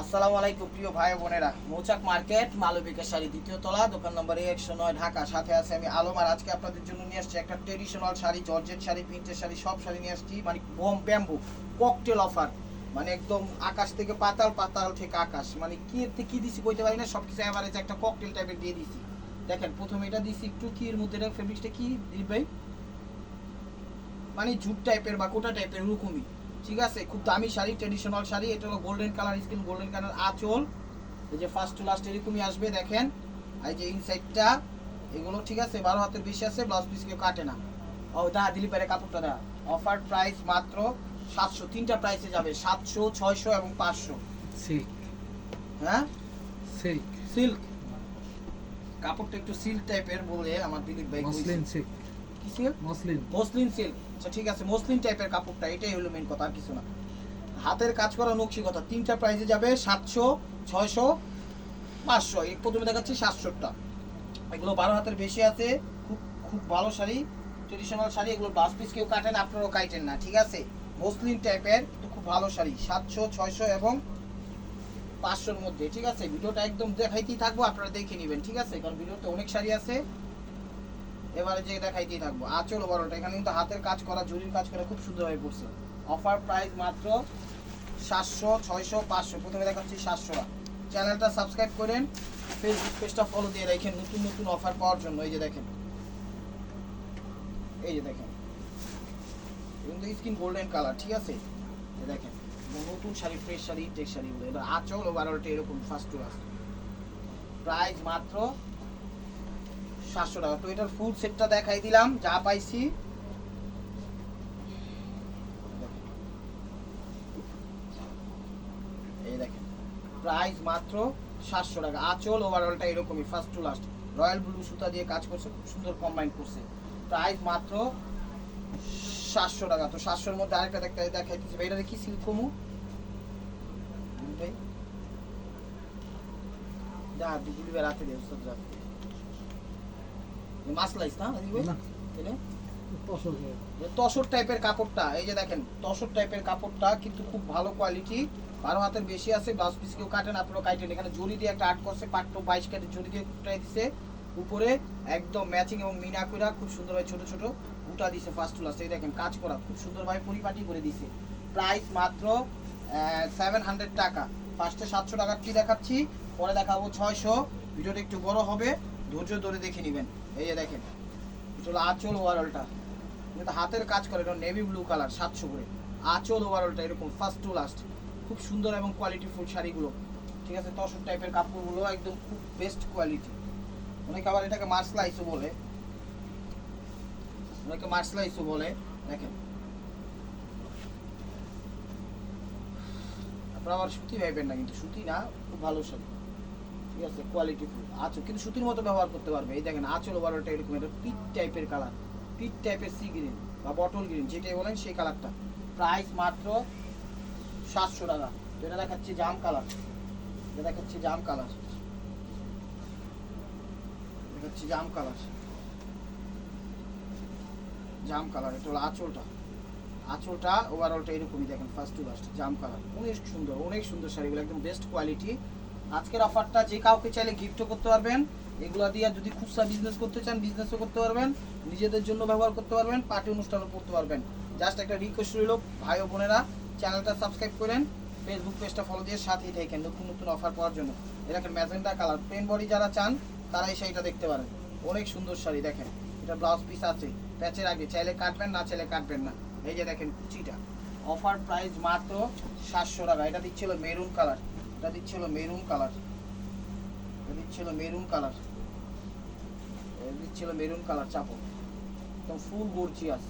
আসসালামু আলাইকুম, প্রিয় ভাই বোনেরা। মৌচাক মার্কেট মালবিকা শাড়ি দ্বিতীয় তলা, দোকান নম্বর একশো নয়, ঢাকা। সাথে আছে আমি আলম, আর আজকে আপনাদের জন্য নিয়ে আসছি একটা ট্রেডিশনাল শাড়ি, জর্জেট শাড়ি প্রিন্টের শাড়ি, সব শাড়ি নিয়ে আসছি মানে বোম ব্যাম্বু ককটেল অফার মানে একদম আকাশ থেকে পাতাল পাতাল থেকে আকাশ। মানে কি কি দিছি বলতে পারি না সব কিছু অ্যাভারেজ একটা ককটেল টাইপের দিয়ে দিছি। দেখেন, প্রথমে এটা দিছি একটু কি এর মধ্যে ফেব্রিক্সটা কি ভাই? মানে জুট টাইপের বা কোটা টাইপের এরকমই ঠিক আছে? খুব দামি শাড়ি ট্রেডিশনাল শাড়ি। এটা হলো golden colour skin golden colour আঁচল। এই যে ফার্স্ট টু লাস্ট এরকমই আসবে দেখেন। এই যে ইনসাইডটা এগুলো ঠিক আছে বারো হাতের বেশি আছে ব্লাউজ পিস কেউ কাটে না। ও দা দিলীপের কাপড়টা দা অফার প্রাইস মাত্র সাতশো তিনটা প্রাইসে যাবে সাতশো ছয়শো এবং পাঁচশো। সিল্ক হ্যাঁ? সিল্ক সিল্ক কাপড়টা একটু সিল্ক টাইপের বলে আমার দিলীপ ভাই muslin silk silk muslin muslin silk আচ্ছা ঠিক আছে মসলিন টাইপের কাপড়টা, এটাই হলো মেন কথা, আর কিছু না। হাতের কাজ করা নকশি কথা, তিনটা প্রাইসে যাবে সাতশো, ছয়শো, পাঁচশো। এই প্রথমে দেখাচ্ছি সাতশোটা এগুলো বারো হাতের বেশি আছে, খুব খুব ভালো শাড়ি ট্রেডিশনাল শাড়ি, এগুলো বাস পিস কেউ কাটেন, আপনারাও কাটেন না, ঠিক আছে? মসলিন টাইপের তো খুব ভালো শাড়ি, সাতশো, ছয়শো এবং পাঁচশোর মধ্যে, ঠিক আছে? ভিডিওটা একদম দেখাইতেই থাকব, আপনারা দেখে নেবেন, ঠিক আছে? কারণ ভিডিওতে অনেক শাড়ি আছে এবারে যে দেখাইতেই থাকব। আচল বড়টা, এখানে কিন্তু হাতের কাজ করা, জরির কাজ করা খুব সুন্দর হয়ে পড়ছে। অফার প্রাইস মাত্র সাতশো, ছয়শো, পাঁচশো। প্রথমে দেখাচ্ছি সাতশো চ্যানেলটা সাবস্ক্রাইব করেন ফেসবুক পেজটা ফলো দিয়ে রাখেন নতুন নতুন অফার পাওয়ার জন্য। এই যে দেখেন। এই যে দেখেন। কিন্তু স্কিন গোল্ডেন কালার ঠিক আছে? দেখেন। নতুন শাড়ি ফ্রেশ শাড়ি ইনটেক শাড়িগুলো এবার আচল বারোটা এরকম ফার্স্ট টু লাস্ট প্রাইস মাত্র সাতশো টাকা। তো এটার ফুল সেটটা দেখাই দিলাম, যা পাইছি। এই প্রাইস মাত্র সাতশো টাকা। আঁচল ওভারঅলটা এরকমই first to last royal blue সুতা দিয়ে কাজ করছে, খুব সুন্দর কম্বাইন করছে। প্রাইস মাত্র সাতশো টাকা। তো সাতশোর মধ্যে আরেকটা দেখতে দেখাইতেছি ভাই এটা কি সিল্ক কমু? ভাই, যা, দেব সব রাতে মাসলাইস না তসর টাইপের কাপড়টা এই যে দেখেন তসর টাইপের কাপড়টা কিন্তু খুব ভালো কোয়ালিটি বারো হাতের বেশি আছে ব্লাউজ পিস কেউ কাটেন আপনারা কাটেন এখানে জরি দিয়ে একটা আর্ট করছে পাট্টো বাইশ কাটে জরি দিয়ে কুটাই দিছে। উপরে একদম ম্যাচিং এবং মিনা কইরা খুব সুন্দরভাবে ছোট ছোট বুটা দিছে ফার্স্ট টু লাস্ট এই দেখেন কাজ করা খুব সুন্দরভাবে পরিপাটি করে দিছে। প্রাইস মাত্র সেভেন হান্ড্রেড টাকা। ফার্স্টে সাতশো টাকারটি দেখাচ্ছি? পরে দেখাবো ছয়শো। ভিডিওটা একটু বড় হবে ধৈর্য ধরে দেখে নেবেন। এই যে দেখেন এটা হলো আঁচল ওভারঅলটা কিন্তু হাতের কাজ করে, এটা নেভি ব্লু কালার সাতশো করে। আঁচল ওভারঅলটা এরকম ফার্স্ট টু লাস্ট খুব সুন্দর এবং কোয়ালিটি ফুল শাড়িগুলো। ঠিক আছে, তসর টাইপের কাপড়গুলো একদম খুব বেস্ট কোয়ালিটি অনেকে আবার এটাকে মার্সলাইসও বলে। অনেকে মার্সলাইসও বলে। দেখেন। আপনারা আবার সুতি ভাইবেন না, কিন্তু সুতি না, খুব ভালো শাড়ি। ঠিক আছে কোয়ালিটি ফুল আঁচল, কিন্তু সুতির মতো ব্যবহার করতে পারবে। এই দেখেন, আঁচল ওভারঅলটা এরকম, এটা পিট টাইপের কালার পিট টাইপের সি গ্রিন বা বটল গ্রিন যেটাই বলেন সেই কালারটা প্রাইস মাত্র সাতশো টাকা। এটা দেখাচ্ছি জাম কালার এটা দেখাচ্ছি জাম কালার দেখাচ্ছি জাম কালার জাম কালার এটা হলো আঁচলটা। আঁচলটা ওভারঅলটা এরকমই, দেখেন ফার্স্ট টু লাস্ট জাম কালার অনেক সুন্দর অনেক সুন্দর শাড়িগুলো, একদম বেস্ট কোয়ালিটি আজকের অফারটা যে কাউকে চাইলে গিফটও করতে পারবেন, এগুলো দিয়ে যদি খুচরা বিজনেস করতে চান বিজনেসও করতে পারবেন, নিজেদের জন্য ব্যবহার করতে পারবেন পার্টি অনুষ্ঠানও করতে পারবেন। জাস্ট একটা রিকোয়েস্ট রইল, ভাই ও বোনেরা চ্যানেলটা সাবস্ক্রাইব করেন ফেসবুক পেজটা ফলো দিয়ে সাথেই থাকেন নতুন নতুন অফার পাওয়ার জন্য। এরকম ম্যাজেন্টা কালার প্লেন বডি যারা চান, তারা এই শাড়িটা দেখতে পারেন। অনেক সুন্দর শাড়ি, দেখেন। এটা ব্লাউজ পিস আছে প্যাচের আগে, চাইলে কাটবেন, না চাইলে কাটবেন না। এই যে দেখেন কুচিটা। অফার প্রাইস মাত্র সাতশো টাকা, এটা দিচ্ছিল মেরুন কালার এটা দিচ্ছিল মেরুন কালার এটা দিচ্ছিল মেরুন কালার এটা দিচ্ছিল মেরুন কালার চাপো। একদম ফুল গর্জিয়াস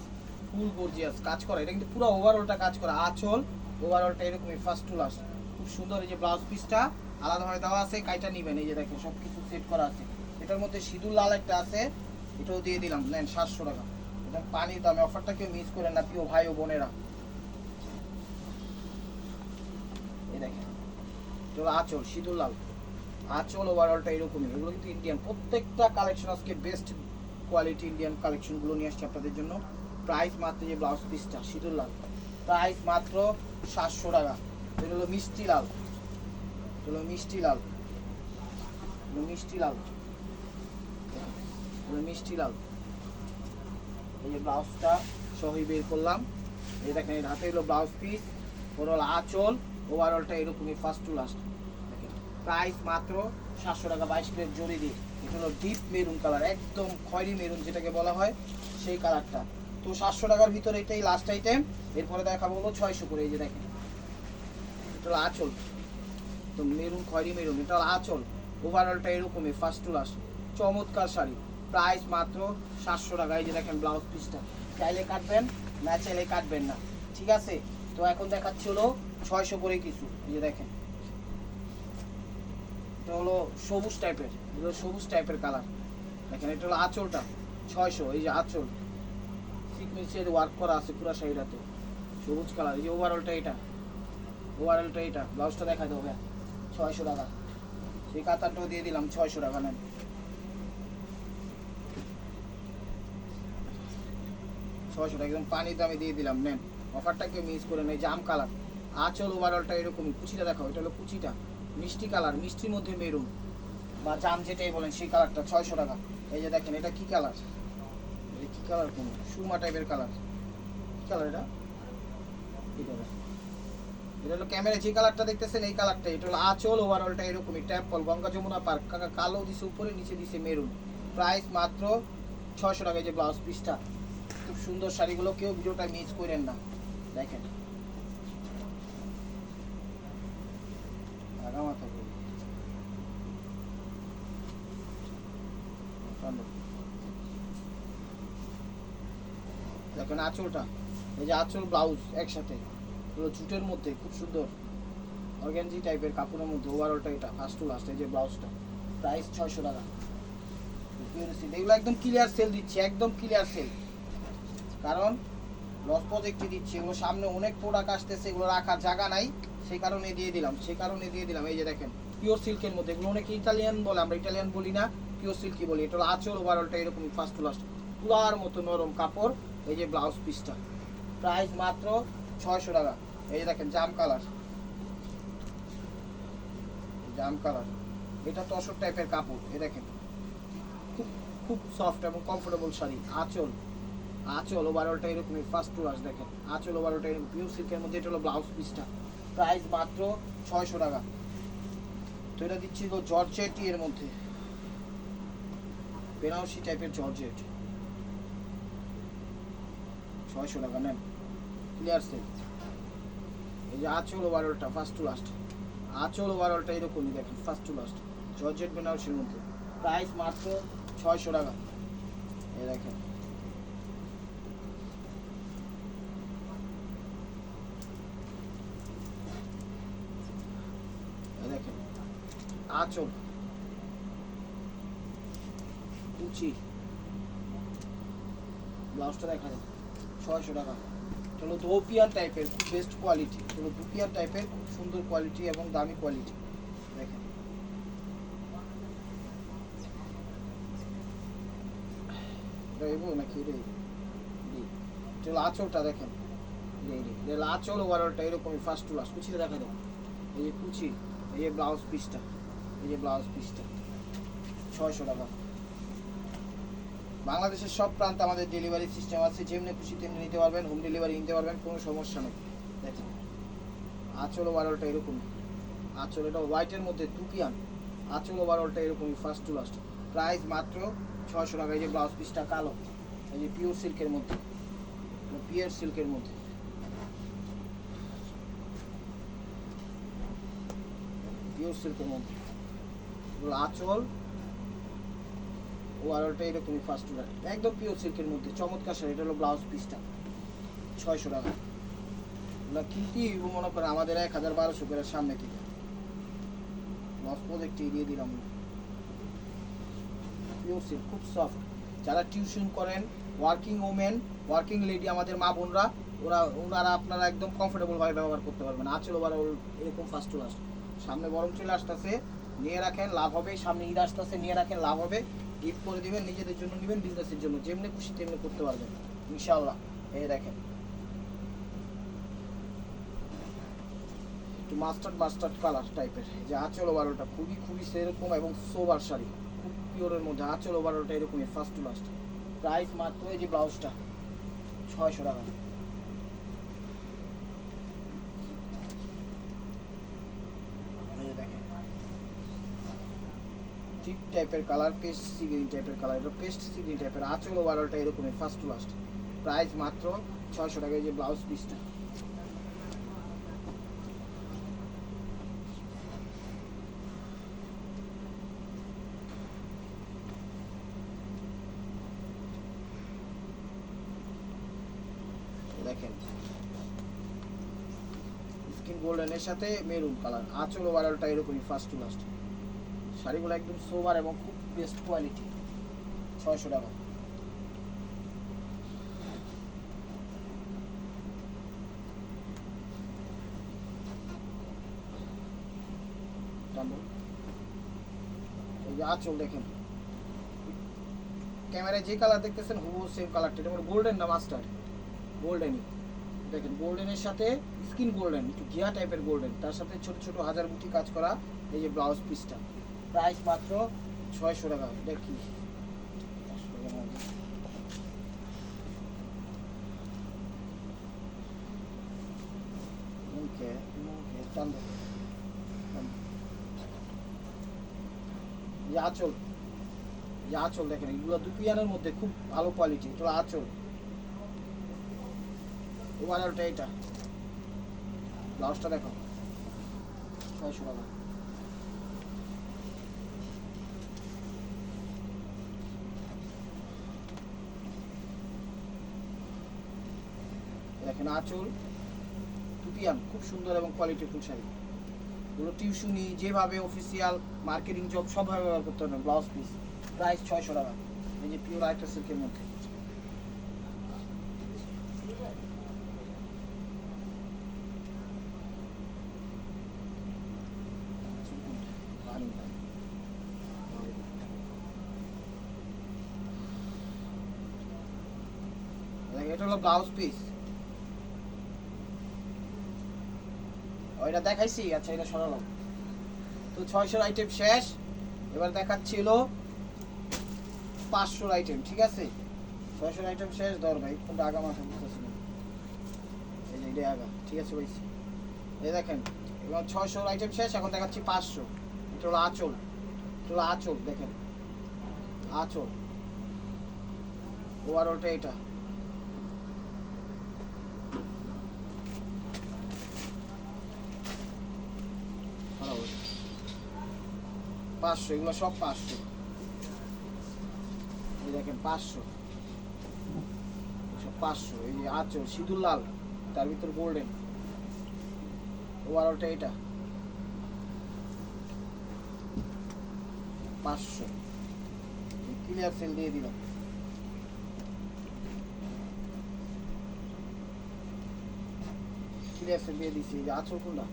ফুল গর্জিয়াস কাজ করা। এটা কিন্তু পুরো ওভারঅলটা কাজ করা। আঁচল ওভারঅলটা এরকমই ফার্স্ট টু লাস্ট খুব সুন্দর এই যে ব্লাউজ পিসটা আলাদাভাবে দেওয়া আছে, কাইটা নিবেন। এই যে দেখেন সব কিছু সেট করা আছে। এটার মধ্যে সিঁদুর লাল একটা আছে, এটাও দিয়ে দিলাম। নেন, সাতশো টাকা। এটা পানির দামে। অফারটা কেউ মিস করেন না, প্রিয় ভাই ও বোনেরা। এই দেখেন। হলো আঁচল সিঁদুর লাল। আঁচল ওভারঅলটা এরকমই। এগুলো কিন্তু ইন্ডিয়ান প্রত্যেকটা কালেকশন আজকে বেস্ট কোয়ালিটি ইন্ডিয়ান কালেকশনগুলো নিয়ে আসছে আপনাদের জন্য। প্রাইস মাত্র যে ব্লাউজ পিসটা সিঁদুর লাল। প্রাইস মাত্র সাতশো টাকা। এটা হলো মিষ্টি লাল। হলো মিষ্টি লাল। মিষ্টি লাল। মিষ্টি লাল। এই যে ব্লাউজটা সহই বের করলাম। এই দেখেন হাতে হলো ব্লাউজ পিস ওর হলো আঁচল। ওভারঅলটা এরকমই ফার্স্ট টু লাস্ট প্রাইস মাত্র সাতশো টাকা বাইশ প্লেট জড়ি দিয়ে। এটা হলো ডিপ মেরুন কালার একদম খয়েরি মেরুন যেটাকে বলা হয়, সেই কালারটা তো সাতশো টাকার ভিতরে এটাই লাস্ট আইটেম এরপরে দেখাবো হলো ছয়শো করে, এই যে দেখেন। এটা হলো আঁচল। তো মেরুন খয়েরি মেরুন এটা হলো আঁচল। ওভারঅলটা এরকমই ফার্স্ট টু লাস্ট চমৎকার শাড়ি। প্রাইস মাত্র সাতশো টাকা, এই যে দেখেন ব্লাউজ পিসটা চাইলে কাটবেন, না চাইলে কাটবেন না। ঠিক আছে? তো এখন দেখাচ্ছি হলো ছয়শো করে কিছু, এই দেখেন। এটা হলো সবুজ টাইপের সবুজ টাইপের কালার দেখেন, এটা হলো আঁচলটা, ছয়শো, এই যে আঁচল। সিকমেন্সের ওয়ার্ক করা আছে পুরো শাড়িটাতে, সবুজ কালার এই যে ওভারঅলটা এটা। ওভারঅলটা এটা ব্লাউজটা দেখা দেবো ছয়শো টাকা। সেই কাতারটাও দিয়ে দিলাম, ছয়শো টাকা, নেন। ছয়শো টাকা, একদম পানির দামে দিয়ে দিলাম, নেন। অফারটাকে মিস করে নেই জাম কালার আঁচল ওভারঅলটা এরকমই কুচিটা দেখাও, এটা হলো কুচিটা। মিষ্টি কালার, মিষ্টির মধ্যে মেরুন। বা জাম যেটাই বলেন, সেই কালারটা, ছয়শো টাকা। এই যে দেখেন, এটা কি কালার? এটা কি কালার কোন? সুরমা টাইপের কালার। কি কালার এটা? এই কালার। এটা হলো ক্যামেরা যে কালারটা দেখতেছেন, এই কালারটা। এটা হলো আঁচল ওভারঅলটা এরকমই ট্যাপ কল গঙ্গা যমুনা পার্ক কাকা কালো দিছে, উপরে নিচে দিছে মেরুন। প্রাইস মাত্র ছয়শো টাকা যে ব্লাউজ পিসটা খুব সুন্দর শাড়িগুলো, কেউ ভিডিওটা মিস করেন না। দেখেন আগা মাথা করে। সুন্দর। দেখেন আঁচলটা, এই যে আঁচল ব্লাউজ একসাথে, পুরো জুটের মধ্যে, খুব সুন্দর। অর্গ্যানজি টাইপের কাপড়ের মধ্যে ওভারঅলটা এটা ফার্স্ট টু লাস্ট এই যে ব্লাউজটা প্রাইস ছয়শো টাকা। এগুলো একদম ক্লিয়ার সেল দিচ্ছে, একদম ক্লিয়ার সেল কারণ লস প্রজেক্টে দিচ্ছি, এগুলো সামনে অনেক প্রোডাক্ট আসতেছে, এগুলো রাখার জায়গা নাই, সেই কারণে দিয়ে দিলাম, সেই কারণে দিয়ে দিলাম। এই যে দেখেন পিওর সিল্কের মধ্যে, এগুলো অনেকে ইটালিয়ান বলে, আমরা ইটালিয়ান বলি না পিওর সিল্কই বলি। এটা হলো আঁচল ওভারঅলটা এরকম ফার্স্ট টু লাস্ট পুরার মতো নরম কাপড় এই যে ব্লাউজ পিসটা। প্রাইস মাত্র ছয়শো টাকা। এই যে দেখেন, জাম কালার। জাম কালার। এটা তসর টাইপের কাপড় এ দেখেন। খুব খুব সফট এবং কমফোর্টেবল শাড়ি। আঁচল। আঁচল ওভারঅলটা এরকমই ফার্স্ট টু লাস্ট দেখেন। আঁচল ওভারঅলটা এরকম পিওর সিল্কের মধ্যে এটা হলো ব্লাউজ পিসটা। প্রাইস মাত্র ছয়শো টাকা। তো এটা দিচ্ছি জর্জেট এর মধ্যে। বেনারসি টাইপের জর্জেট। ছয়শো টাকা নেন। ক্লিয়ার সেল এই যে আঁচল ওভারঅলটা ফার্স্ট টু লাস্ট আঁচল ওভারঅলটা এরকমই দেখেন ফার্স্ট টু লাস্ট জর্জেট বেনারসির মধ্যে। প্রাইস মাত্র ছয়শো টাকা। এই দেখেন। দেখেন। আঁচল। কুচি। ব্লাউজটা দেখা যায় ছয়শো টাকা। চলো দোপিয়ান টাইপের খুব বেস্ট কোয়ালিটি চলো দুপিয়ান টাইপের খুব সুন্দর কোয়ালিটি এবং দামি কোয়ালিটি দেখেন। এটা নাকি রে চলো আঁচলটা দেখেন। আঁচল ওভারঅলটা এরকমই ফার্স্ট টু লাস্ট কুচিটা দেখা দাও। এই যে কুচি, এই যে ব্লাউজ পিসটা এই যে ব্লাউজ পিসটা ছয়শো টাকা। বাংলাদেশের সব প্রান্তে আমাদের ডেলিভারি সিস্টেম আছে, যেমনি খুশি তেমনি নিতে পারবেন হোম ডেলিভারি নিতে পারবেন, কোনো সমস্যা নেই। দেখেন, আঁচল ওভারঅলটা এরকম আঁচল এটা হোয়াইটের মধ্যে তুপিয়ান আঁচল ওভারঅলটা এরকমই ফার্স্ট টু লাস্ট প্রাইস মাত্র ছয়শো টাকা, এই যে ব্লাউজ পিসটা কালো, এই যে পিওর সিল্কের মধ্যে পিওর সিল্কের মধ্যে। পিওর সিল্কের মধ্যে। আঁচল ওয়ারলটা এরকমই ফার্স্ট টু একদম পিওর সিল্কের মধ্যে, চমৎকার শাড়ি, এটা হলো ব্লাউজ পিসটা ছয়শো টাকা। এগুলো কিনতেই মনে করেন, আমাদের এক হাজার বারোশো করে সামনে থেকে। লস প্রজেক্টে দিয়ে দিলাম। পিওর সিল্ক খুব সফট যারা টিউশন করেন ওয়ার্কিং ওমেন ওয়ার্কিং লেডি আমাদের মা বোনরা, ওরা, ওনারা আপনারা একদম কমফোর্টেবল ভাবে ব্যবহার করতে পারবেন। আচল ওভার এরকম ফার্স্ট টু সামনে গরম চলে আসতেছে, নিয়ে রাখেন, লাভ হবে। সামনে ঈদ আসতেছে, নিয়ে রাখেন, লাভ হবে। গিফট করে দিবেন, নিজেদের জন্য নেবেন বিজনেসের জন্য, যেমনি খুশি তেমনি করতে পারবেন, ইনশাআল্লাহ। এই দেখেন। একটু মাস্টার্ড মাস্টার্ড কালার টাইপের যে আঁচল ওভারঅলটা খুবই খুবই সেরকম এবং সোবার শাড়ি, খুব পিওরের মধ্যে আঁচল ওভারঅলটা এরকমই ফার্স্ট টু লাস্ট প্রাইস মাত্র এই যে ব্লাউজটা ছয়শো টাকা এই যে দেখেন চিপ টাইপের কালার, পেস্ট সি গ্রিন টাইপের কালার। এটা পেস্ট সি গ্রিন টাইপের আঁচল ওভারঅলটা এরকমই ফার্স্ট টু লাস্ট প্রাইস মাত্র ছয়শো টাকা যে ব্লাউজ পিসটা। দেখেন। স্কিন গোল্ডেনের সাথে মেরুন কালার, আঁচল ওভারঅলটা এরকমই ফার্স্ট টু লাস্ট শাড়িগুলো একদম সোবার এবং খুব বেস্ট কোয়ালিটি ছয়শো টাকা। এই যে আঁচল দেখেন। ক্যামেরায় যে কালার দেখতেছেন, হুবহু সেম কালারটা। এটা গোল্ডেন না মাস্টার গোল্ডেনই দেখেন গোল্ডেনের সাথে স্কিন গোল্ডেন একটু ঘিয়া টাইপের গোল্ডেন তার সাথে ছোট ছোট হাজার বুটি কাজ করা এই যে ব্লাউজ পিসটা প্রাইস মাত্র ছয়শো টাকা, এটা কি? আঁচল, এই আঁচল দেখেন, এগুলো দুপিয়ানের মধ্যে খুব ভালো কোয়ালিটি এটা আঁচল। ওভারঅলটা এটা। ব্লাউজটা দেখো। ছয়শো টাকা। দেখেন আঁচল টুপিয়ান খুব সুন্দর এবং কোয়ালিটি ফুল শাড়ি। এগুলো টিউশনি, যেভাবে অফিসিয়াল মার্কেটিং জব সবভাবে ব্যবহার করতে পারবেন ব্লাউজ পিস প্রাইস ছয়শো টাকা। এই যে পিওর আইটা সিল্কের মধ্যে। এটা হলো ব্লাউজ পিস ওইটা দেখাইছি আচ্ছা এটা সরালাম। তো ছয়শোর আইটেম শেষ। এবার দেখাচ্ছিল পাঁচশোর আইটেম ঠিক আছে? ছয়শোর আইটেম শেষ, ধর ভাই কোনটা আগা মাথা বুঝতেছি না। এই যে, এটা আগা, ঠিক আছে ভাই? এই দেখেন, এবার ছয়শোর আইটেম শেষ, এখন দেখাচ্ছি পাঁচশো। এটা হলো আঁচল। এটা হলো আঁচল, দেখেন। আঁচল। ওভারঅলটা এটা ভালো হবে। পাঁচশো, এগুলো সব পাঁচশো। এই দেখেন, পাঁচশো। সব পাঁচশো, এই যে আঁচল, সিঁদুর লাল, তার ভিতর গোল্ডেন ওভারঅলটা এটা। পাঁচশো। ক্লিয়ার সেল দিয়ে দিলাম। ক্লিয়ার সেল দিয়ে দিচ্ছি এই যে আঁচল কোনটা?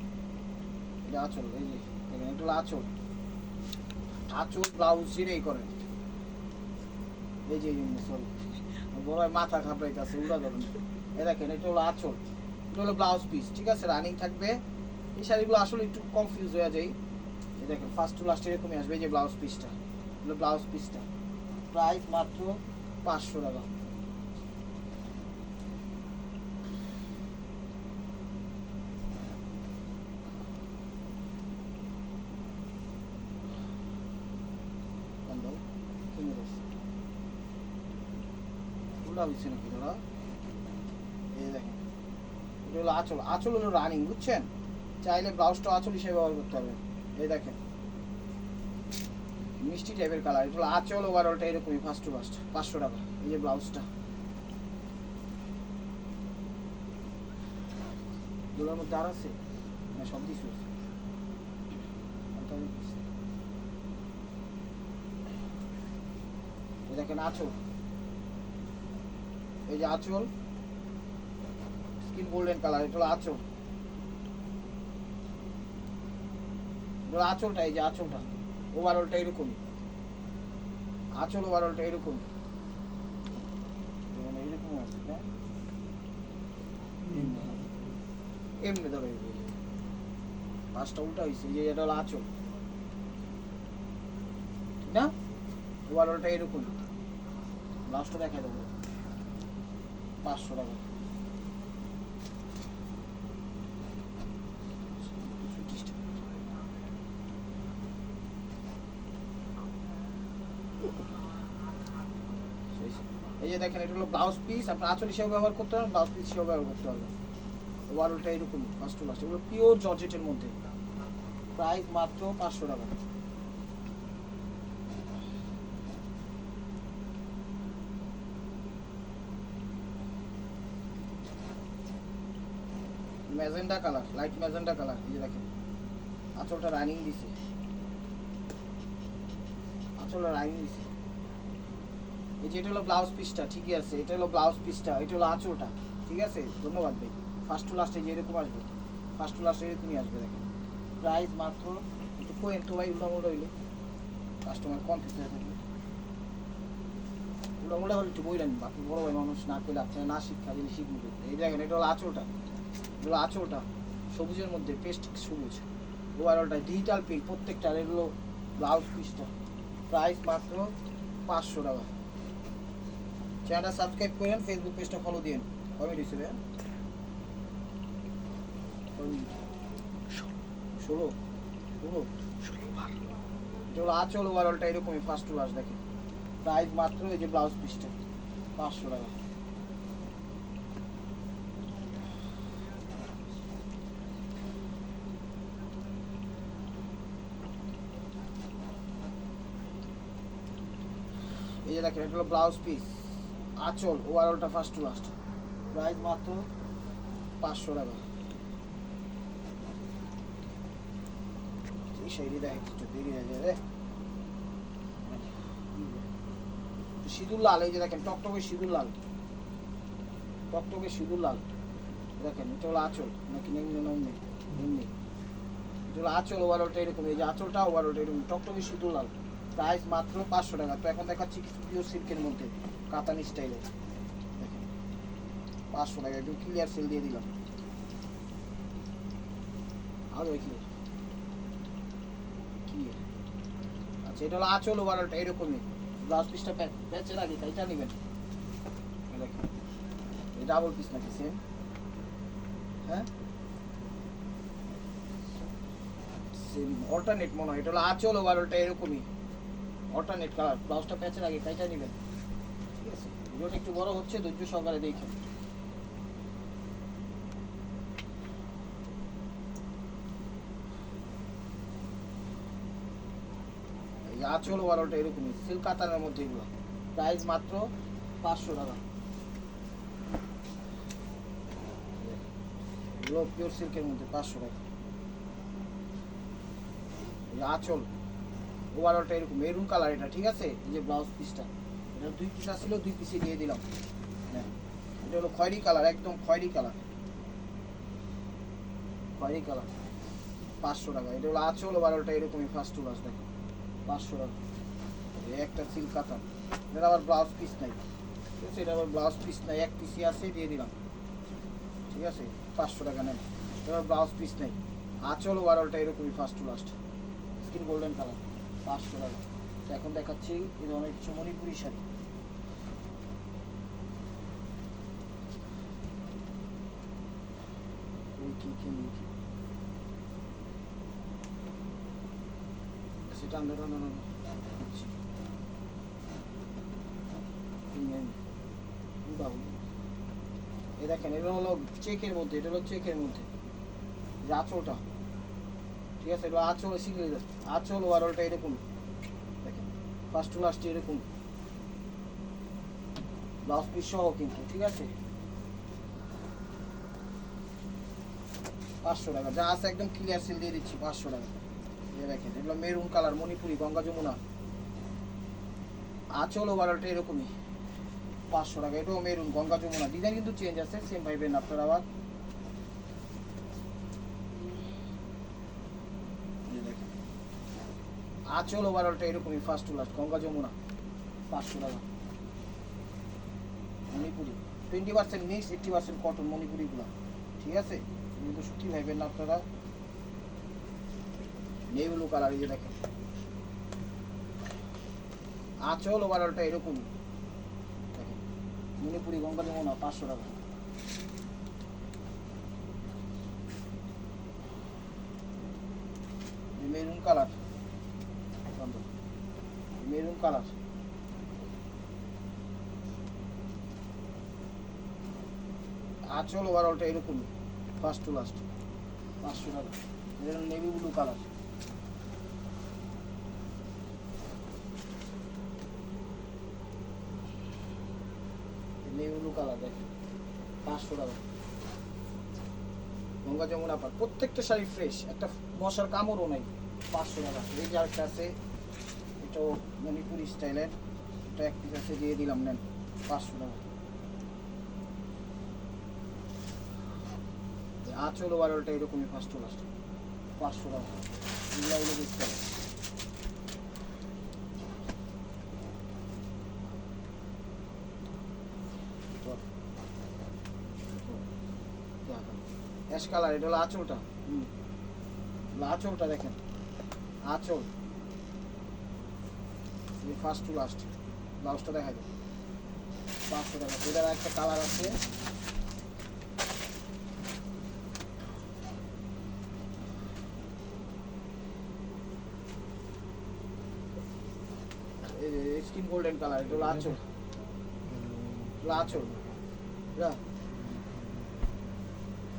এটা আঁচল, এই যে, দেখেন এটা আঁচল ব্লাউজ জিরেই করে। এই যে সরি বড় মাথা ঘাবড়াইতেছে, উড়া ধরুন এই দেখেন, এটা হলো আঁচল। এটা হলো ব্লাউজ পিস ঠিক আছে? রানিং থাকবে। এই শাড়িগুলো আসলে একটু কনফিউজ হয়ে যায়। এই দেখেন ফার্স্ট টু লাস্ট এরকমই আসবে, এই যে ব্লাউজ পিসটা ব্লাউজ পিসটা প্রাইস মাত্র পাঁচশো টাকা বন্ধ কিনে দিচ্ছে হচ্ছে নাকি দাদা। এই দেখেন, এটা হলো আঁচল। আঁচল হলো রানিং বুঝছেন? চাইলে ব্লাউজটা আঁচল হিসেবে ব্যবহার করতে হবে। এই দেখেন, মিষ্টি টাইপের কালার এটা হলো আঁচল ওভারঅলটা এরকমই ফার্স্ট টু ফার্স্ট পাঁচশো টাকা। এই যে ব্লাউজটা এগুলোর মধ্যে আর আছে? না, সব কিছু আছে। দিচ্ছি। দেখেন, আঁচল। এই যে আঁচল স্কিন গোল্ডেন কালার এটা হলো আঁচল। আঁচলটা, এই যে আঁচলটা। ওভারঅলটা এরকমই। আঁচল ওভারঅলটা এরকম এরকম আছে এমনি। ধরো। পাঁচটা উল্টা হয়েছে যে এটা হলো আঁচল। ঠিক না? ওভারঅলটা এরকম লাস্টটা দেখা দেবো। পাঁচশো টাকা। এই যে দেখেন, এটা হলো ব্লাউজ পিস আপনার আঁচল হিসেবে ব্যবহার করতে পারবেন ব্লাউজ পিস হিসেবে ব্যবহার করতে পারবেন ওভারঅলটা এরকম ফার্স্ট টু লাস্ট এগুলো পিওর জর্জেটের মধ্যে। প্রাইস মাত্র পাঁচশো টাকা। Magenta colour, light magenta colour, এই যে দেখেন। আঁচলটা রানিং দিছে। আঁচলটা রানিং দিছে। এই যে এটা হলো ব্লাউজ পিসটা, ঠিকই আছে। এটা হলো ব্লাউজ পিসটা, এটা হলো আঁচলটা, ঠিক আছে? ধন্যবাদ ভাই। ফার্স্ট টু লাস্টে যে এরকম আসবে ফার্স্ট টু লাস্টে এরকমই আসবে, দেখেন। প্রাইস মাত্র একটু কোয়েন তো ভাই, উল্টামুল্টা হইলে। কাস্টমার কনফিউজ হয়ে থাকবে। উল্টামুল্টা হলে একটু বই বইলেন আপনি বড় ভাই মানুষ না পেলে আপনার না শিক্ষা দিলে শিখবে এই দেখেন, এটা হলো আঁচলটা। এটা হলো আঁচলটা সবুজের মধ্যে পেস্ট সবুজ। ওভারঅলটা ডিজিটাল প্রিন্ট প্রত্যেকটা এগুলো ব্লাউজ পিসটা প্রাইস মাত্র পাঁচশো টাকা। চ্যানেলটা সাবস্ক্রাইব করেন ফেসবুক পেজটা ফলো দিন কবে হিসেবে ষোলো। ষোলো? হলো আঁচল ওভারঅলটা এরকমই ফার্স্ট টু লাস্ট দেখেন প্রাইস মাত্র এই যে ব্লাউজ পিসটা পাঁচশো টাকা। এই যে দেখেন, এটা হলো ব্লাউজ পিস আঁচল ওভারঅলটা ফার্স্ট টু লাস্ট প্রাইস মাত্র পাঁচশো টাকা। সিঁদুর লাল, এই যে দেখেন, টকটকে সিঁদুর লাল। টকটকে সিঁদুর লাল। দেখেন, এটা হলো আঁচল। নাকি নেমনি নেমনি নেমনি এটা হলো আঁচল ওভারঅলটা এরকম। এই যে আঁচলটা ওভারঅলটা এরকম। টকটকে সিঁদুর লাল। প্রাইস মাত্র পাঁচশো টাকা। তো এখন দেখাচ্ছি কিছু পিওর সিল্কের মধ্যে, কাতানি স্টাইলে দেখেন, পাঁচশো টাকা, একদম ক্লিয়ার সেল দিয়ে দিলাম। আরও কি কি আচ্ছা এটা হলো আঁচল ওভারঅলটা এরকমই। ব্লাউজ পিসটা প্যাচের আগে তাইটা নেবেন? দেখেন, এই ডাবল পিস নাকি সেম হ্যাঁ? সেম অল্টারনেট মনে হয়, এটা হলো আঁচল ওভারঅলটা এরকমই। অল্টারনেট কালার ব্লাউজটা প্যাচের আগে তাইটা নেবেন ঠিক আছে? একটু বড় হচ্ছে, ধৈর্য সহকারে যে আঁচল ওভারঅলটা এরকমই সিল্ক কাতানের মধ্যে এগুলো। প্রাইস মাত্র পাঁচশো টাকা। এগুলো পিওর সিল্কের মধ্যে, পাঁচশো টাকা। আঁচল। ওভারঅলটা এরকম মেরুন কালার এটা, ঠিক আছে? এই যে ব্লাউজ পিসটা এটা দুই পিস আসছিল, দুই পিসে দিয়ে দিলাম। হ্যাঁ এটা হলো খয়েরি কালার একদম খয়েরি কালার খয়েরি কালার পাঁচশো টাকা। এটা হলো আঁচল ওভারঅলটা এরকমই ফার্স্ট টু লাস্ট দেখো। পাঁচশো টাকা। একটা সিল্ক কাতান এটা আবার ব্লাউজ পিস নাই। ঠিক আছে, এটা আবার ব্লাউজ পিস নাই। এক পিসই আছে, দিয়ে দিলাম। ঠিক আছে, পাঁচশো টাকা নেন। এটা আবার ব্লাউজ পিস নেই। আঁচল ওভারঅলটা এরকমই first to last skin golden colour পাঁচশো টাকা। তো এখন দেখাচ্ছি এই ধরনের কিছু মণিপুরি শাড়ি। সেটা আমরা আচ্ছা দেখেন এটা হলো চেকের মধ্যে, এটা হলো চেকের মধ্যে। আঁচলটা। ঠিক আছে, এবার আঁচল শিখে আঁচল ওয়ারলটা এরকম। দেখেন ফার্স্ট টু লাস্ট এরকম। ব্লাউজ পিস সহ কিন্তু, ঠিক আছে? পাঁচশো টাকা, যা আছে একদম ক্লিয়ার সেল দিয়ে দিচ্ছি, পাঁচশো টাকা। এই দেখেন, এগুলো মেরুন কালার মণিপুরি, গঙ্গা যমুনা। আঁচল ওভারঅলটা এরকমই। পাঁচশো টাকা, এটাও মেরুন গঙ্গা যমুনা। ডিজাইন কিন্তু চেঞ্জ আছে সেম পাইবেন আপনারা আবার এই দেখেন আঁচল ওভারঅলটা এরকমই first to last Ganga Jamuna, পাঁচশো টাকা। Manipuri twenty percent mix eighty percent cotton মণিপুরিগুলো। ঠিক আছে? কিন্তু সত্যি ভাইবেন না আপনারা? নেই কালার এই যে দেখেন। আঁচল ওভারঅলটা এরকম মণিপুরি, গঙ্গা যমুনা, পাঁচশো টাকা। Maroon colour maroon colour. আঁচল ওভারঅলটা এরকম ফার্স্ট টু লাস্ট পাঁচশো টাকা। Navy blue colour navy blue colour পাঁচশো টাকা। গঙ্গা যমুনা পার প্রত্যেকটা শাড়ি ফ্রেশ একটা মশার কামড়ও নাই, পাঁচশো টাকা। আরেকটা আছে এটাও মণিপুরি স্টাইলের এটা এক পিস আছে, দিয়ে দিলাম, নেন, পাঁচশো টাকা। আঁচল ওভারঅলটা এরকমই ফার্স্ট লাস্ট পাঁচশো টাকা। এগুলো অ্যাশ কালার এটা হলো আঁচলটা। হুম। আঁচলটা দেখেন। আঁচল। ফার্স্ট টু লাস্ট ব্লাউজটা দেখা যায় পাঁচশো টাকা এটার একটা কালার আছে। স্কিন গোল্ডেন কালার এটা হলো আঁচল।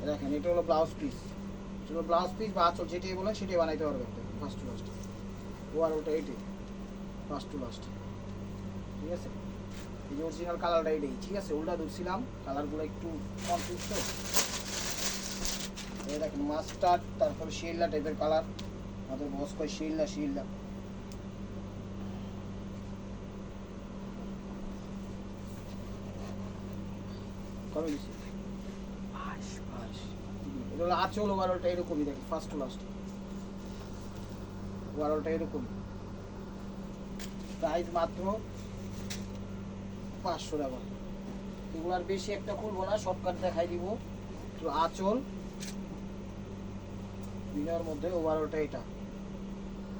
দেখেন, এটা হলো ব্লাউজ পিস এটা ব্লাউজ পিস বা আঁচল, যেটাই বলেন, সেটাই বানাইতে পারবেন। ফার্স্ট টু লাস্ট ও আর ওটা এইটাই ফার্স্ট টু লাস্ট ঠিক আছে? এই যে অরিজিনাল কালারটা এটাই ঠিক আছে? উল্টা ধরছিলাম কালারগুলো একটু কনফিউজ তো। এই দেখেন মাস্টার্ড তারপরে শিল্লা টাইপের কালার আমাদের বস কয় শিল্লা শিল্লা কবে গেছি এটা হলো আঁচল ওভারঅলটা এরকমই দেখি ফার্স্ট টু লাস্ট ওভারঅলটা এরকম প্রাইস মাত্র পাঁচশো টাকা। এগুলো আর বেশি একটা খুলবো না শর্টকাট দেখাই দিব। তো আঁচল। বিনার মধ্যে ওভারঅলটা এটা।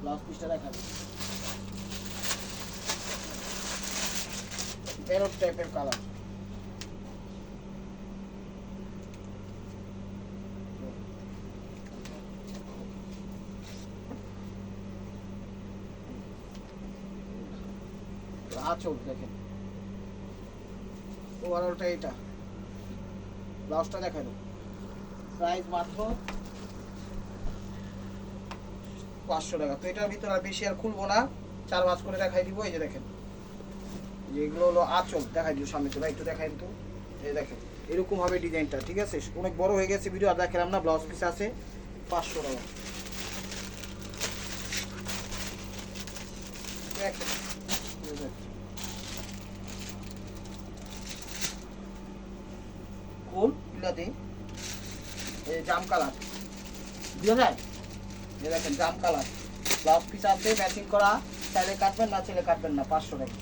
লাস্ট পিসটা দেখাবে। প্যারট টাইপের কালার আঁচল, দেখেন। ওভারঅলটা এটা। ব্লাউজটা দাও প্রাইস মাত্র পাঁচশো টাকা। তো এটার ভিতরে আর বেশি আর খুলবো না। চার মাস করে দেখাই দিব, এই যে দেখেন। যে এগুলো হলো আঁচল, দেখাই দিও সামনে চলে একটু দেখাই তো এই দেখেন, এরকম হবে ডিজাইনটা, ঠিক আছে? অনেক বড় হয়ে গেছে ভিডিও, আর দেখালাম না ব্লাউজ পিস আছে পাঁচশো টাকা দেখেন এই দেখেন। কোন বিলাতে এই জাম কালার বুঝা যায় এই দেখেন জাম কালার ব্লাউজ পিস আছে ম্যাচিং করা। চাইলে কাটবেন না চাইলে কাটবেন না, পাঁচশো টাকা।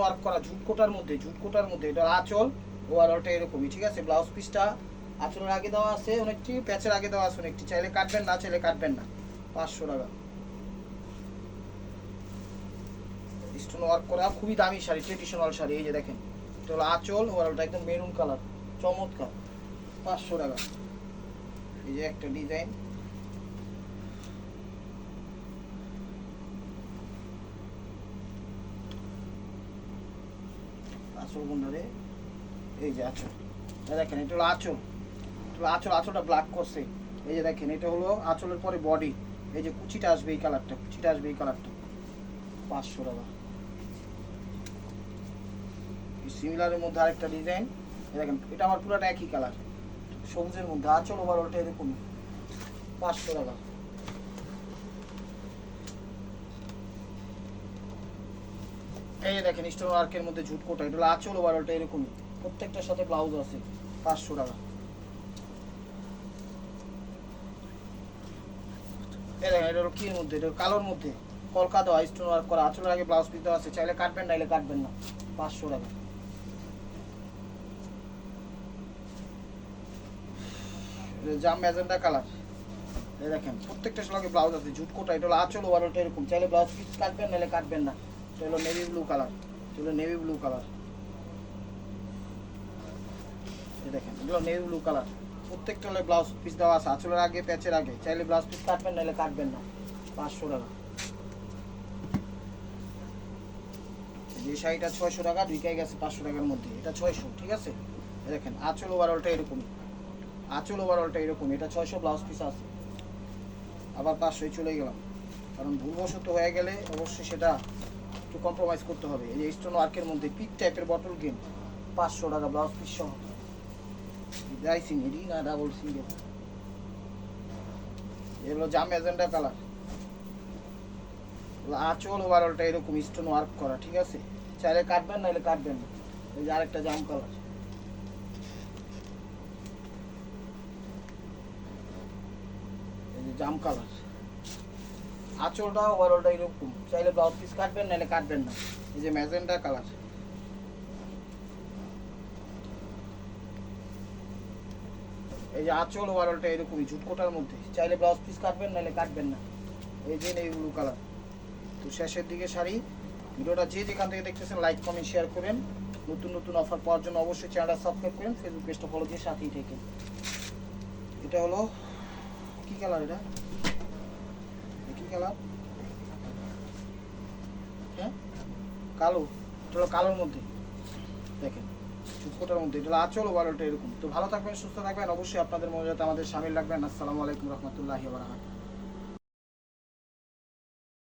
ওয়ার্ক করা, ঝুটকোটার মধ্যে ঝুটকোটার মধ্যে। এটা আঁচল ওভারঅলটা এরকমই, ঠিক আছে? ব্লাউজ পিসটা আঁচলের আগে দেওয়া আছে, অনেকটি প্যাচের আগে দেওয়া আছে অনেকটি। চাইলে কাটবেন না চাইলে কাটবেন না। পাঁচশো টাকা। স্টোন ওয়ার্ক করা খুবই দামি শাড়ি ট্রেডিশনাল শাড়ি, এই যে দেখেন। এটা হলো আঁচল ওভারঅলটা একদম মেরুন কালার চমৎকার। পাঁচশো টাকা। এই যে একটা ডিজাইন এই যে আঁচল। দেখেন, এটা হলো আঁচল। আঁচল, আঁচলটা করছে। এই যে দেখেন, এটা হলো আঁচলের পরে বডি এই যে কুচিটা আসবে এই কালারটা কুচিটা আসবে এই কালারটা পাঁচশো টাকা। সিমিলারের মধ্যে আরেকটা ডিজাইন দেখেন, এটা আমার পুরোটা একই কালার সবুজের মধ্যে। আঁচল ওভারঅলটা এরকমই পাঁচশো টাকা। এই দেখেন স্টোন ওয়ার্কের মধ্যে ঝুটকোটা এটা হলো আঁচল ওভারঅলটা এরকমই প্রত্যেকটার সাথে ব্লাউজ আছে। পাঁচশো টাকা। এই দেখেন, এটা হলো কি এর মধ্যে? এটা কালোর মধ্যে। কলকা দেওয়া স্টোন ওয়ার্ক করা। আঁচলের আগে ব্লাউজ পিস দেওয়া আছে। চাইলে কাটবেন নাইলে কাটবেন না। পাঁচশো টাকা। জাম ম্যাজেন্ডা কালার। এই দেখেন, প্রত্যেকটা সঙ্গে ব্লাউজ আছে জুট কোটা এটা হলো আঁচল ওভারঅলটা এরকম। চাইলে ব্লাউজ পিস কাটবেন, নাহলে কাটবেন না। এটা হলো নেভি ব্লু কালার এটা হলো নেভি ব্লু কালার এই দেখেন, এগুলো নেভি ব্লু কালার প্রত্যেকটা হলে ব্লাউজ পিস দেওয়া আছে, আঁচলের আগে, প্যাচের আগে। চাইলে ব্লাউজ পিস কাটবেন, নাহলে কাটবেন না। পাঁচশো টাকা। যে শাড়িটা ছয়শো টাকা দুইটাই গেছে পাঁচশো টাকার মধ্যে। এটা ছয়শো, ঠিক আছে? দেখেন, আঁচল ওভারঅলটা এরকমই। আঁচল ওভারঅলটা এরকম, এটা ছয়শো ব্লাউজ পিস আছে। আবার পাঁচশোয় চলে গেলাম। কারণ ভুলবশত হয়ে গেলে অবশ্যই সেটা একটু কম্প্রোমাইজ করতে হবে। এই যে স্টোন ওয়ার্কের মধ্যে পিক টাইপের বটল গেম পাঁচশো টাকা ব্লাউজ পিস সহ। যাই সিঙ্গেলই না ডাবল সিঙ্গেল এগুলো জাম এজেন্ডা কালার আঁচল ওভারঅলটা এরকম স্টোন ওয়ার্ক করা, ঠিক আছে? চাইলে কাটবেন নাহলে কাটবেন না। এই যে আরেকটা জাম কালার এই যে জাম কালার। আঁচলটা ওভারঅলটা এরকম। চাইলে ব্লাউজ পিস কাটবেন, নাহলে কাটবেন না। এই যে ম্যাজেন্ডা কালার এই যে আঁচল ওভারঅলটা এরকমই, ঝুটকোটার মধ্যে। চাইলে ব্লাউজ পিস কাটবেন, নাহলে কাটবেন না। এই যে এই ব্লু কালার তো শেষের দিকে শাড়ি। ভিডিওটা যে যেখান থেকে দেখতেছেন লাইক কমেন্ট শেয়ার করেন। নতুন নতুন অফার পাওয়ার জন্য অবশ্যই চ্যানেলটা সাবস্ক্রাইব করেন ফেসবুক পেজটা ফলো দিয়ে সাথেই থেকে এটা হলো কি কালার এটা? কি কালার? হ্যাঁ? কালো। এটা কালোর মধ্যে। দেখেন চুপকোটার মধ্যে। এটা হলো আচল ওভারঅলটা এরকম। তো ভালো থাকবেন, সুস্থ থাকবেন। অবশ্যই আপনাদের মনে আমাদের সামিল রাখবেন। আসসালামু আলাইকুম রহমতুল্লাহি বারাকাতুহু।